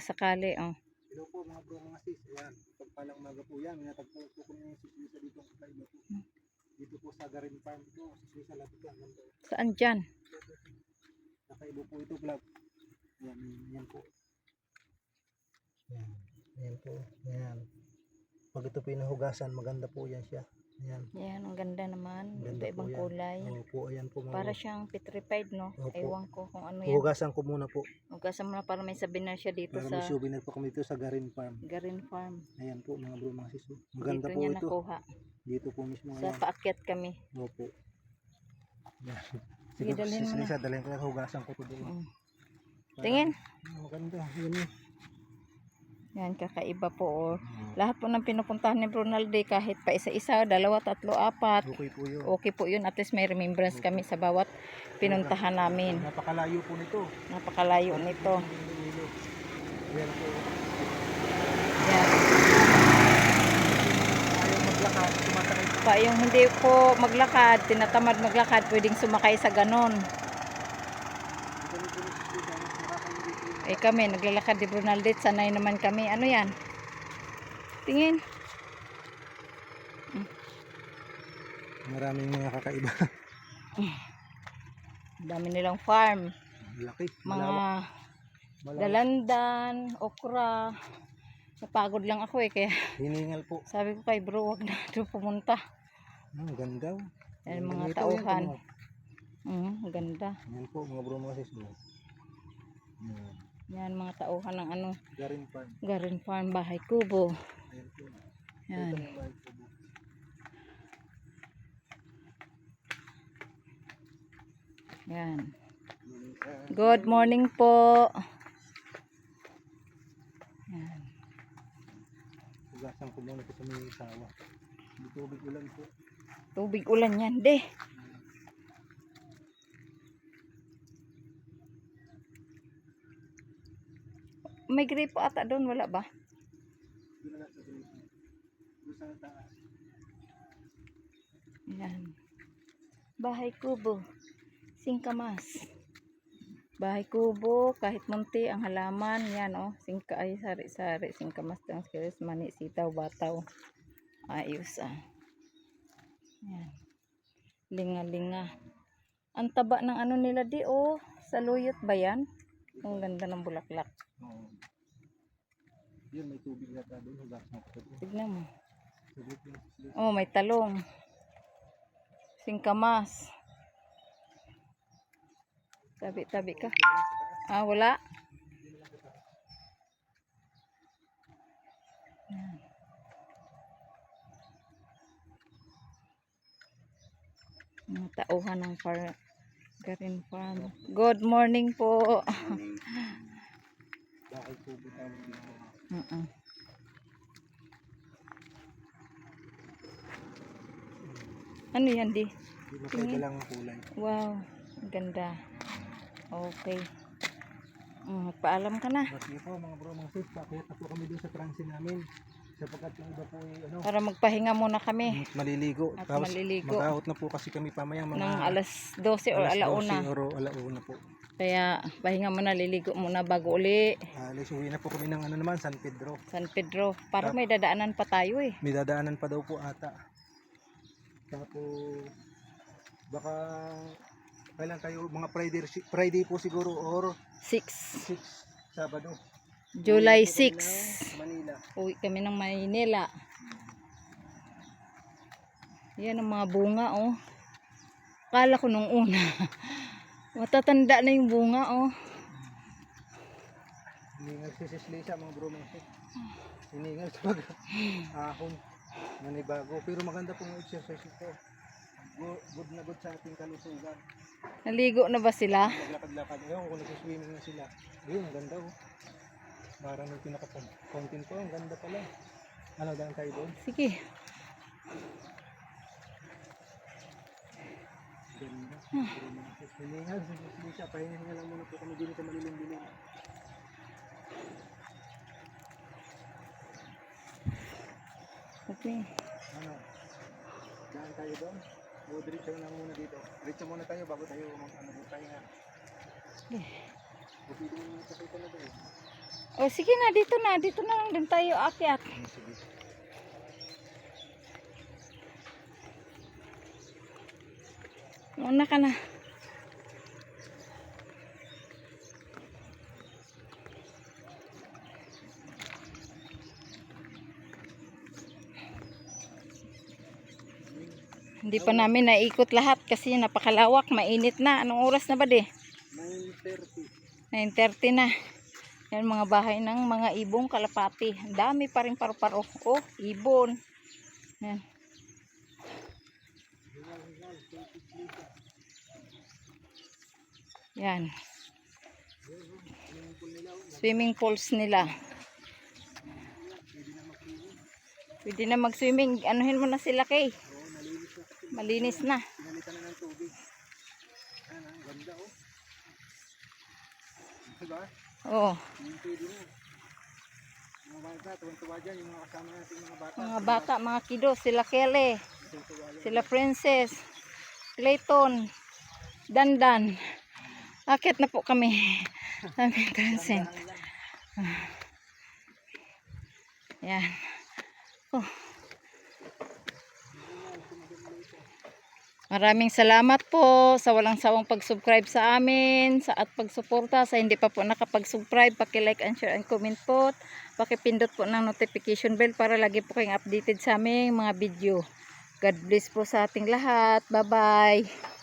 sakali. Oh. Hello po mga bro, mga sis. Ayan, pagpalang umaga po yan. Natagpo po ko yung sis Lisa dito sa iba po. Dito po sa Garin Farm ito. Sis Lisa lapit lang. Saan dyan? Nakaibo po ito vlog. Ayan, yan po. Ayan, ayan po. Ayan. Pag ito pinahugasan, maganda po yan siya. Ayan. Yan, ang ganda naman. Ganda Iba ibang po yan. kulay. Oo po, ayan po mga Para siyang petrified, no? Opo. Ewan ko kung ano yan. Hugasan ko muna po. Hugasan mo na para may sabi na siya dito Para sa may souvenir po kami dito sa Garin Farm. Garin Farm. Ayan po mga bro, mga sis. oh. Maganda dito po niya ito. nakuha. Dito po mismo. Sa Ayan. paakyat kami. Opo. Yan. Sige, dalhin mo na. Dalhin ko na hugasan ko ito doon. Mm. Para- Tingin. Maganda. Yan yun. Yan, kakaiba po. Oh. Lahat po ng pinupuntahan ni Brunaldi, kahit pa isa-isa, dalawa, tatlo, apat. Okay po yun. Okay po yun. At least may remembrance kami sa bawat pinuntahan namin. Napakalayo po nito. Napakalayo nito. Yan po. Yan. Pa yung hindi po maglakad, tinatamad maglakad, pwedeng sumakay sa ganon. Ganito po sis Lisa, mas nakakayo dito yun. Eh kami, naglalakad di Brunaldi, sanay naman kami. Ano yan? Tingin. Maraming mga kakaiba. Dami nilang farm. Laki. Mga Malawak. Dalandan, okra. Napagod lang ako eh, kaya Hiningal po. sabi ko kay bro, wag na doon pumunta. Ang ganda. oh. Yan mga yan, tauhan. ano. Mm, ganda. Yan po mga bro mga sis. oh. Yan. Yan mga tauhan ng ano, Garin Farm. Garin Farm, Bahay Kubo. Ayan po. Yan. Ito bahay. Yan. Good morning po. Yan. Hugasan ko muna sa may sawa. Tubig ulan po. Tubig ulan yan, de. May gripo ata doon, wala ba? Yan. Bahay kubo. Singkamas. Bahay kubo, kahit munti ang halaman, yan oh, singka ay sari-sari, singkamas ng skilis, mani, sitaw, bataw. Ayos ah. Yan. Linga-linga. Ang taba ng ano nila di oh, saluyot ba yan? Ang ganda ng bulaklak. Oo. Yun, may tubig na doon. Hugasan ko ito. Tignan mo. Oh, may talong. Singkamas. Tabi-tabi ka. Ah, wala. Mga tauhan ng far Garin Farm. Good morning po. Bakit tubig tawag dito? Ano yan, di? Makaiba lang ang kulay. Wow, ang ganda. Okay. Mm, paalam ka na. Kasi po mga bro, mga sis, kaya po kami doon sa transin namin. Sapagkat yung iba po ay ano, Para magpahinga muna kami maliligo. At Tapos maliligo. mag-out na po kasi kami pamayang mga ng alas 12 or alas alauna. 12 or alauna po. Kaya pahinga muna, liligo muna bago uli Alis uwi na po kami ng ano naman, San Pedro. San Pedro. Para may dadaanan pa tayo eh. May dadaanan pa daw po ata. Tapos baka kailan kayo mga Friday Friday po siguro or 6. 6 Sabado. July Uwi po kami 6. ng Manila. Uwi kami ng Maynila. Yan ang mga bunga oh. Kala ko nung una. Matatanda na yung bunga oh. Hindi nagsisislisa mga bro mga sis. Hiningal sa pag ahon. Manibago. Pero maganda pong exercise ito. Good, good na good sa ating kalusugan. Naligo na ba sila? Maglakad-lakad. Ayun kung nagsiswimming na sila. Ayun, ang ganda oh. Parang may pinaka-content ko. Ang ganda pala. Ano daan tayo doon? Sige. Ganda. Hiningal. Sinislisya. Pahinga lang muna po kami dito sa malilim-dilim. Okay. Ano? Daan tayo doon? O diretso na muna dito. Diretso muna tayo bago tayo mag ano tayo nga. Eh. Bukidin mo sa kita na doon. O sige na, dito na. Dito na lang din tayo akyat. Sige. Una ka na. Hindi pa namin naikot lahat kasi napakalawak, mainit na. Anong oras na ba de? 9.30. 9.30 na. Yan mga bahay ng mga ibong kalapati. Ang dami pa rin paru-paro. Oh, ibon. Yan. Yan. Swimming pools nila. Pwede na mag-swimming. Anuhin mo na sila kay. Malinis na. Pinalitan na ng tubig. Ang ganda oh. Diba? Oo. Mga bata, tuwan-tuwa dyan. Yung mga kasama natin mga bata. Mga bata, mga kido. Sila yan. Sila Princess. Clayton. Dandan. Akit na po kami. Sabi Transcend. Yan. Oh. Maraming salamat po sa walang sawang pag-subscribe sa amin sa at pagsuporta sa hindi pa po nakapag-subscribe, paki-like and share and comment po. Paki-pindot po ng notification bell para lagi po kayong updated sa aming mga video. God bless po sa ating lahat. Bye-bye.